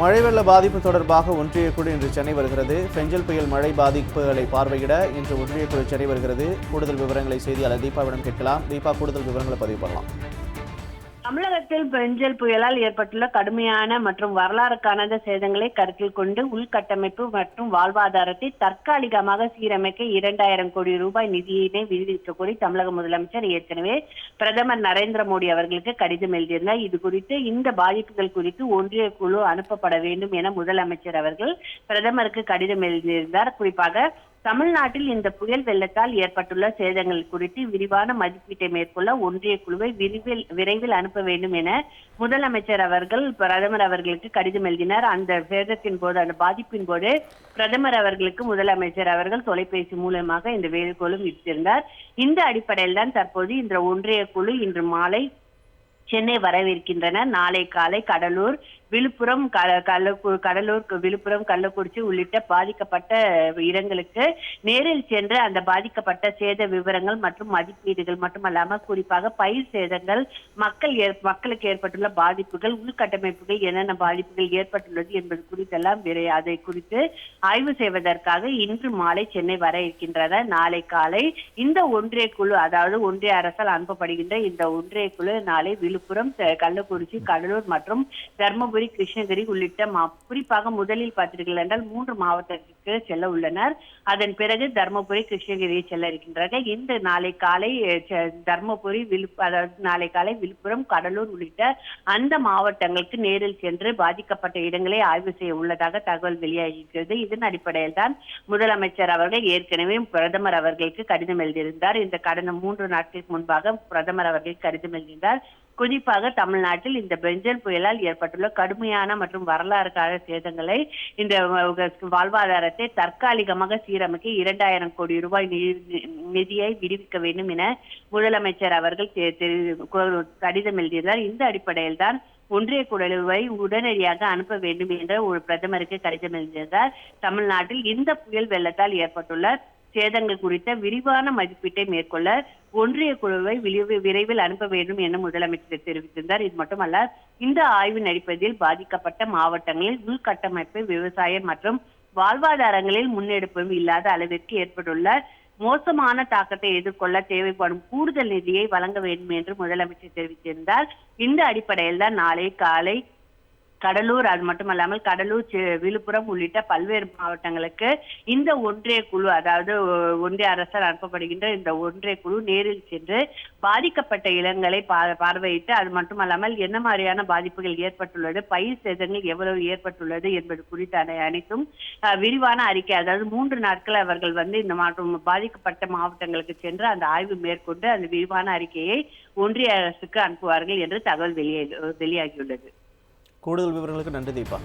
மழை வெள்ள பாதிப்பு தொடர்பாக ஒன்றிய குழு இன்று சென்னை வருகிறது. பெஞ்சல் புயல் மழை பாதிப்புகளை பார்வையிட இன்று ஒன்றிய குழு சென்னை வருகிறது. கூடுதல் விவரங்களை செய்தியாளர் தீபாவிடம் கேட்கலாம். தீபா கூடுதல் விவரங்களை பதிவு பண்ணலாம். தமிழகத்தில் பெஞ்சல் புயலால் ஏற்பட்டுள்ள கடுமையான மற்றும் வரலாறு காணாத சேதங்களை கருத்தில் கொண்டு உள்கட்டமைப்பு மற்றும் வாழ்வாதாரத்தை தற்காலிகமாக சீரமைக்க இரண்டாயிரம் கோடி ரூபாய் நிதியினை விடுவிக்க கோரி தமிழக முதலமைச்சர் ஏற்கனவே பிரதமர் நரேந்திர மோடி அவர்களுக்கு கடிதம் எழுதியிருந்தார். இது குறித்து இந்த பாதிப்புகள் குறித்து ஒன்றிய குழு அனுப்பப்பட வேண்டும் என முதலமைச்சர் அவர்கள் பிரதமருக்கு கடிதம் எழுதியிருந்தார். குறிப்பாக தமிழ்நாட்டில் இந்த புயல் வெள்ளத்தால் ஏற்பட்டுள்ள சேதங்கள் குறித்து விரிவான மதிப்பீட்டை மேற்கொள்ள ஒன்றிய குழுவை விரிவில் விரைவில் அனுப்ப வேண்டும் என முதலமைச்சர் அவர்கள் பிரதமர் அவர்களுக்கு கடிதம் எழுதினார். அந்த சேதத்தின் போது அந்த பாதிப்பின் போது பிரதமர் அவர்களுக்கு முதலமைச்சர் அவர்கள் தொலைபேசி மூலமாக இந்த வேண்டுகோளும் விடுத்திருந்தார். இந்த அடிப்படையில் தான் தற்போது இந்த ஒன்றிய குழு இன்று மாலை சென்னை வரவிருக்கின்றனர் நாளை காலை கடலூர் விழுப்புரம் கடலூர் விழுப்புரம் கள்ளக்குறிச்சி உள்ளிட்ட பாதிக்கப்பட்ட இடங்களுக்கு நேரில் சென்று அந்த பாதிக்கப்பட்ட சேத விவரங்கள் மற்றும் மதிப்பீடுகள் மட்டுமல்லாம குறிப்பாக பயிர் சேதங்கள் மக்கள் மக்களுக்கு ஏற்பட்டுள்ள பாதிப்புகள் உள்கட்டமைப்புகள் என்னென்ன பாதிப்புகள் ஏற்பட்டுள்ளது என்பது குறித்தெல்லாம் விரை- அதை குறித்து ஆய்வு செய்வதற்காக இன்று மாலை சென்னை வர இருக்கின்றனர் நாளை காலை இந்த ஒன்றிய குழு அதாவது ஒன்றிய அரசால் அனுப்பப்படுகின்ற இந்த ஒன்றிய குழு நாளை விழுப்புரம் கள்ளக்குறிச்சி கடலூர் மற்றும் தர்மபுரி கிருஷ்ணகிரி உள்ளிட்ட குறிப்பாக முதலில் பார்த்தீர்கள் என்றால் மூன்று மாவட்டத்திற்கு செல்ல உள்ளனர். அதன் பிறகு தர்மபுரி கிருஷ்ணகிரி செல்ல இருக்கின்றனர் இந்த நாளை காலை அஹ், தர்மபுரி விழுப்பு அதாவது நாளை காலை விழுப்புரம் கடலூர் உள்ளிட்ட அந்த மாவட்டங்களுக்கு நேரில் சென்று பாதிக்கப்பட்ட இடங்களை ஆய்வு செய்ய உள்ளதாக தகவல் வெளியாகியிருக்கிறது. இதன் அடிப்படையில் தான் முதலமைச்சர் அவர்கள் ஏற்கனவே பிரதமர் அவர்களுக்கு கடிதம் எழுதியிருந்தார். இந்த கடந்த மூன்று நாட்களுக்கு முன்பாக பிரதமர் அவர்கள் கடிதம் எழுதியிருந்தார். குறிப்பாக தமிழ்நாட்டில் இந்த பெஞ்சல் புயலால் ஏற்பட்டுள்ள கடுமையான மற்றும் வரலாறு கால சேதங்களை இந்த வாழ்வாதாரத்தை தற்காலிகமாக சீரமைக்க இரண்டாயிரம் கோடி ரூபாய் நி- நிதியை விடுவிக்க வேண்டும் என முதலமைச்சர் அவர்கள் கடிதம் எழுதியிருந்தார். இந்த அடிப்படையில் தான் ஒன்றிய குழுவை உடனடியாக அனுப்ப வேண்டும் என்ற ஒரு பிரதமருக்கு கடிதம் எழுதியதால் தமிழ்நாட்டில் இந்த புயல் வெள்ளத்தால் ஏற்பட்டுள்ள சேதங்கள் குறித்த விரிவான மதிப்பீட்டை மேற்கொள்ள ஒன்றிய குழுவை விரைவில் அனுப்ப வேண்டும் என முதலமைச்சர் தெரிவித்திருந்தார். இது மட்டுமல்ல இந்த ஆய்வின் அடிப்படையில் பாதிக்கப்பட்ட மாவட்டங்களில் உள்கட்டமைப்பு விவசாயம் மற்றும் வாழ்வாதாரங்களில் முன்னெடுப்பும் இல்லாத அளவிற்கு ஏற்பட்டுள்ள மோசமான தாக்கத்தை எதிர்கொள்ள தேவைப்படும் கூடுதல் நிதியை வழங்க வேண்டும் என்று முதலமைச்சர் தெரிவித்திருந்தார். இந்த அடிப்படையில் தான் நாளை காலை கடலூர் அது மட்டுமல்லாமல் கடலூர் விழுப்புரம் உள்ளிட்ட பல்வேறு மாவட்டங்களுக்கு இந்த ஒன்றிய குழு அதாவது ஒன்றிய அரசால் அனுப்பப்படுகின்ற இந்த ஒன்றிய குழு நேரில் சென்று பாதிக்கப்பட்ட இடங்களை பார்வையிட்டு அது மட்டுமல்லாமல் என்ன மாதிரியான பாதிப்புகள் ஏற்பட்டுள்ளது பயிர் சேதங்கள் எவ்வளவு ஏற்பட்டுள்ளது என்பது குறித்த அனை- அனைத்தும் விரிவான அறிக்கை அதாவது மூன்று நாட்கள் அவர்கள் வந்து இந்த மாற்றம் பாதிக்கப்பட்ட மாவட்டங்களுக்கு சென்று அந்த ஆய்வு மேற்கொண்டு அந்த விரிவான அறிக்கையை ஒன்றிய அரசுக்கு அனுப்புவார்கள் என்று தகவல் வெளியே வெளியாகியுள்ளது. கூடுதல் விவரங்களுக்கு நன்றி தீபா.